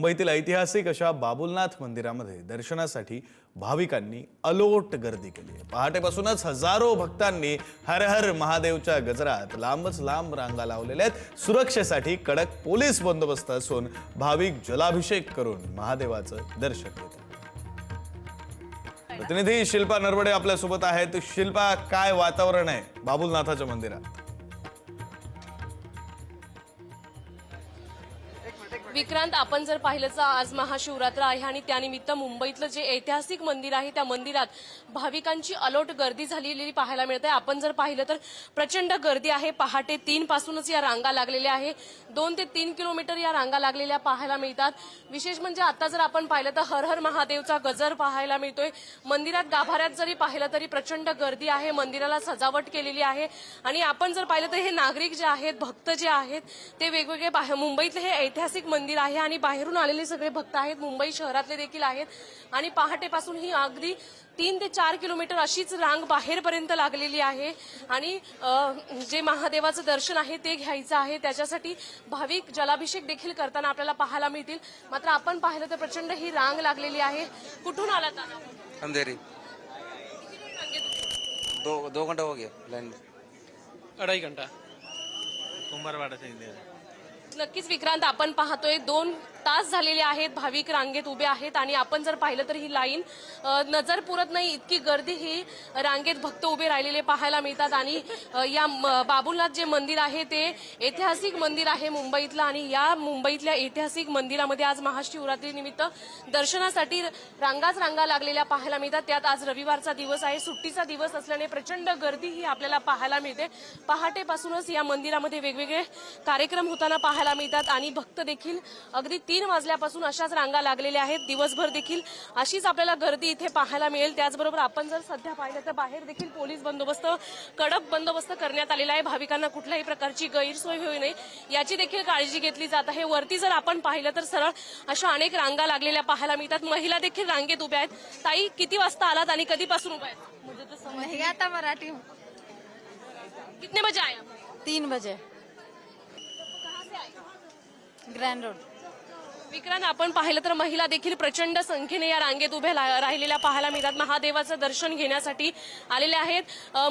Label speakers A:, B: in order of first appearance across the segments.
A: मुंबईतील ऐतिहासिक अशा बाबुलनाथ मंदिरामध्ये दर्शनासाठी भाविकांनी अलोट गर्दी केली आहे. पहाटेपासूनच हजारो भक्तांनी हर हर महादेवच्या गजरात लांबच लांब रांगा लावलेल्या आहेत. सुरक्षेसाठी कडक पोलीस बंदोबस्त असून भाविक जलाभिषेक करून महादेवाचं दर्शन घेतात. प्रतिनिधी शिल्पा नरवडे आपल्यासोबत आहेत. शिल्पा काय वातावरण आहे बाबुलनाथाच्या मंदिरात?
B: विक्रांत आपण जर पाहिलं तर आज महाशिवरात्र आहे आणि त्यानिमित्त मुंबईतलं जे ऐतिहासिक मंदिर आहे त्या मंदिरात भाविकांची अलोट गर्दी झालेली पाहायला मिळते आपण जर पाहिलं तर प्रचंड गर्दी आहे. पहाटे तीन पासूनच या रांगा लागलेल्या आहे. दोन ते तीन किलोमीटर या रांगा लागलेल्या पाहायला मिळतात. विशेष म्हणजे आता जर आपण पाहिलं तर हर हर महादेवचा गजर पाहायला मिळतोय. मंदिरात गाभाऱ्यात जरी पाहिलं तरी प्रचंड गर्दी आहे. मंदिराला सजावट केलेली आहे. आणि आपण जर पाहिलं तर हे नागरिक जे आहेत भक्त जे आहेत ते वेगवेगळे बाहे- मुंबईतले हे ऐतिहासिक मंदिर आहे आणि बाहेरून आलेले सगळे भक्त आहेत. मुंबई शहरातले देखील आहेत. आणि पहाटेपासून ही अगदी तीन ते चार किलोमीटर अशीच रांग बाहेरपर्यंत लागलेली आहे. आणि जे महादेवाचं दर्शन आहे ते घ्यायचं आहे. त्याच्यासाठी भाविक जलाभिषेक देखील करताना आपल्याला पाहायला मिळतील. मात्र आपण पाहिलं तर प्रचंड ही रांग लागलेली आहे. कुठून आलात आता?
C: अंधेरी. दो दो घंटा हो गया लाइन में
D: अढ़ाई घंटा. कुंभारवाडा से इंडिया
B: नक्कीच विक्रांत आपण पाहतोय दोन तास झालेले आहेत भाविक रांगेत उभे आहेत आणि आपण जर पाहिलं तर ही लाईन नजर पुरत नाही इतकी गर्दी ही रांगेत भक्त उभे राहिलेले पाहायला मिळतात आणि या म- बाबुलनाथ जे मंदिर आहे ते ऐतिहासिक मंदिर आहे मुंबईतलं आणि या मुंबईतल्या ऐतिहासिक मंदिरामध्ये आज महाशिवरात्रीनिमित्त दर्शनासाठी रांगाच रांगा लागलेल्या पाहायला मिळतात. त्यात आज रविवारचा दिवस आहे सुट्टीचा दिवस असल्याने प्रचंड गर्दी ही आपल्याला पाहायला मिळते. पहाटेपासूनच या मंदिरामध्ये वेगवेगळे कार्यक्रम होताना पाहायला मिळतात आणि भक्त देखील अगदी तीन वाजल्यापासून अशाच रांगा लागलेल्या आहेत. दिवसभर देखील अशीच आपल्याला गर्दी इथे पाहायला मिळेल. त्याचबरोबर आपण जर सध्या पाहिलं तर बाहेर देखील पोलीस बंदोबस्त कडक बंदोबस्त करण्यात आलेला आहे. भाविकांना कुठल्याही प्रकारची गैरसोय होऊ नये याची देखील काळजी घेतली जात आहे. वरती जर आपण पाहिलं तर सरळ अशा अनेक रांगा लागलेल्या पाहायला मिळतात. महिला देखील रांगेत उभ्या आहेत. ताई किती वाजता आलात आणि कधीपासून उभ्या आहेत?
E: आता मराठी.
B: कितने बजे आप?
E: तीन बजे. Grand road.
B: विक्रांत आपण पाहिलं तर महिला देखील प्रचंड संख्येने या रांगेत उभ्या राहिलेल्या पाहायला मिळतात. महादेवाचं दर्शन घेण्यासाठी आलेले आहेत.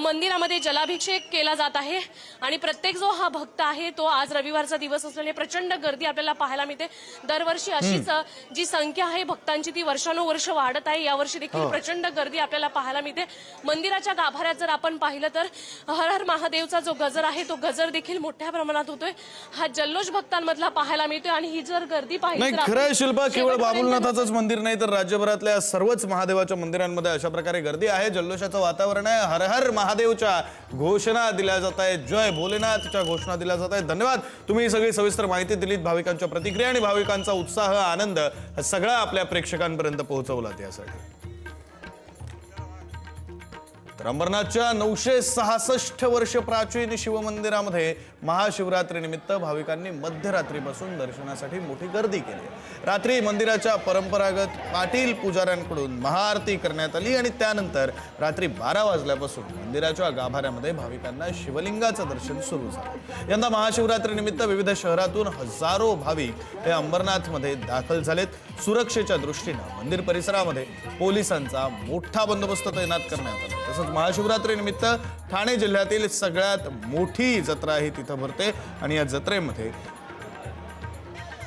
B: मंदिरामध्ये जलाभिषेक केला जात आहे आणि प्रत्येक जो हा भक्त आहे तो आज रविवारचा दिवस असल्याने प्रचंड गर्दी आपल्याला पाहायला मिळते. दरवर्षी अशीच जी संख्या आहे भक्तांची ती वर्षानुवर्ष वाढत आहे. यावर्षी देखील प्रचंड गर्दी आपल्याला पाहायला मिळते. मंदिराच्या गाभाऱ्यात जर आपण पाहिलं तर हर हर महादेवचा जो गजर आहे तो गजर देखील मोठ्या प्रमाणात होतोय. हा जल्लोष भक्तांमधला पाहायला मिळतोय आणि ही जर गर्दी पाहिली
A: नाही खरं आहे शिल्पा केवळ बाबुलनाथाचंच मंदिर नाही तर राज्यभरातल्या सर्वच महादेवाच्या मंदिरांमध्ये अशा प्रकारे गर्दी आहे. जल्लोषाचं वातावरण आहे. हर हर महादेवच्या घोषणा दिल्या जात आहेत. जय भोलेनाथच्या घोषणा दिल्या जात आहेत. धन्यवाद. तुम्ही ही सगळी सविस्तर माहिती दिलीत. भाविकांच्या प्रतिक्रिया आणि भाविकांचा उत्साह आनंद सगळा आपल्या प्रेक्षकांपर्यंत पोहोचवलात यासाठी. तर अंबरनाथच्या नऊशे सहासष्ट वर्ष प्राचीन शिवमंदिरामध्ये महाशिवरात्रीनिमित्त भाविकांनी मध्यरात्रीपासून दर्शनासाठी मोठी गर्दी केली. रात्री मंदिराच्या परंपरागत पाटील पुजाऱ्यांकडून महाआरती करण्यात आली आणि त्यानंतर रात्री बारा वाजल्यापासून मंदिराच्या गाभाऱ्यामध्ये भाविकांना शिवलिंगाचं दर्शन सुरू झालं. यंदा महाशिवरात्रीनिमित्त विविध शहरातून हजारो भाविक हे अंबरनाथमध्ये दाखल झालेत. सुरक्षेच्या दृष्टीनं मंदिर परिसरामध्ये पोलिसांचा मोठा बंदोबस्त तैनात करण्यात आला. तसंच महाशिवरात्रीनिमित्त ठाणे जिल्ह्यातील सगळ्यात मोठी जत्रा ही तिथं भरते आणि या जत्रेमध्ये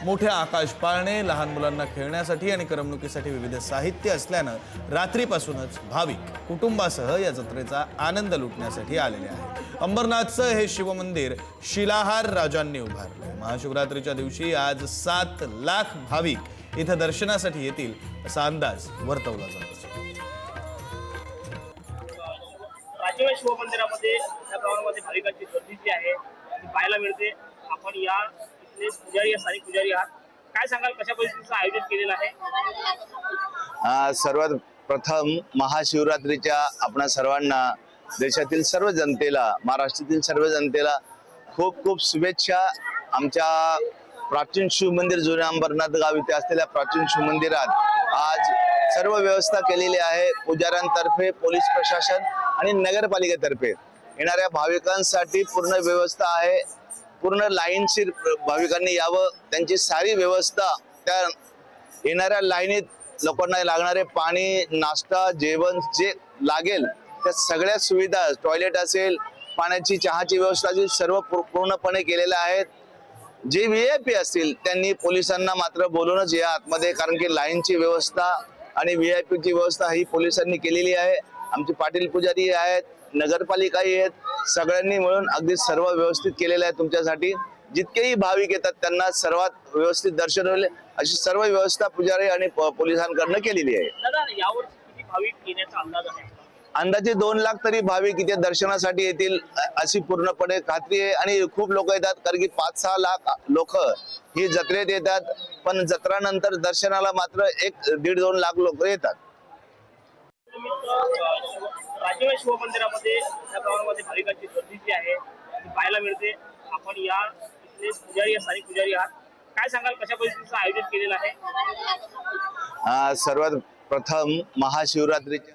A: मोठ्या आकाश पाळणे लहान मुलांना खेळण्यासाठी आणि करमणुकीसाठी विविध साहित्य असल्यानं रात्रीपासूनच भाविक कुटुंबासह या जत्रेचा आनंद लुटण्यासाठी आलेले आहेत. अंबरनाथचं हे शिवमंदिर शिलाहार राजांनी उभारलं महाशिवरात्रीच्या दिवशी आज सात लाख भाविक इथं दर्शनासाठी येतील असा अंदाज वर्तवला जातो
F: राज्यवाही शिवमंदिरामध्ये या प्रमाणामध्ये भाविकांची गर्दी जी आहे ती पाहायला मिळते. आपण या इथले पुजारी स्थानिक पुजारी आहात. काय सांगाल कशा पद्धतीचं आयोजन केलेलं आहे?
G: सर्वात प्रथम महाशिवरात्रीच्या आपणा सर्वांना देशातील सर्व जनतेला महाराष्ट्रातील सर्व जनतेला खूप खूप शुभेच्छा. आमच्या प्राचीन शिव मंदिर जुन्या अंबरनाथ गाव इथे असलेल्या प्राचीन शिव मंदिरात आज सर्व व्यवस्था केलेली आहे. पुजाऱ्यांतर्फे पोलीस प्रशासन आणि नगरपालिकेतर्फे येणाऱ्या भाविकांसाठी पूर्ण व्यवस्था आहे. पूर्ण लाईनशीर भाविकांनी यावं. त्यांची सारी व्यवस्था त्या येणाऱ्या लाईनीत लोकांना लागणारे पाणी नाश्ता जेवण जे लागेल त्या सगळ्या सुविधा टॉयलेट असेल पाण्याची चहाची व्यवस्था जी सर्व पूर्णपणे केलेल्या आहेत. जे व्ही आय पी असतील त्यांनी पोलिसांना मात्र बोलूनच या आतमध्ये कारण की लाईनची व्यवस्था आणि व्ही आय पीची व्यवस्था ही पोलिसांनी केलेली आहे. आमचे पाटील पुजारी आहेत नगरपालिकाही आहेत सगळ्यांनी मिळून अगदी सर्व व्यवस्थित केलेलं आहे तुमच्यासाठी. जितकेही भाविक येतात त्यांना सर्वात व्यवस्थित दर्शन होईल अशी सर्व व्यवस्था पुजारी आणि पोलिसांकडनं केलेली आहे.
F: अंदाज
G: दोन लाख तरी भाविक इथे दर्शनासाठी येतील अशी पूर्णपणे खात्री आहे. आणि खूप लोक येतात कारण की पाच सहा लाख लोक ही जत्रेत येतात. पण जत्रा नंतर दर्शनाला मात्र एक दीड दोन लाख लोक येतात.
F: राजवाडा शिवमंदिरामध्ये मोठ्या प्रमाणामध्ये भाविकांची गर्दी जी आहे. ती पाहायला मिळते आपण या इथले पुजारी स्थानिक पुजारी आहात. काय सांगाल कशा पद्धतीचं आयोजन केलेलं आहे?
G: सर्वात प्रथम महाशिवरात्रीच्या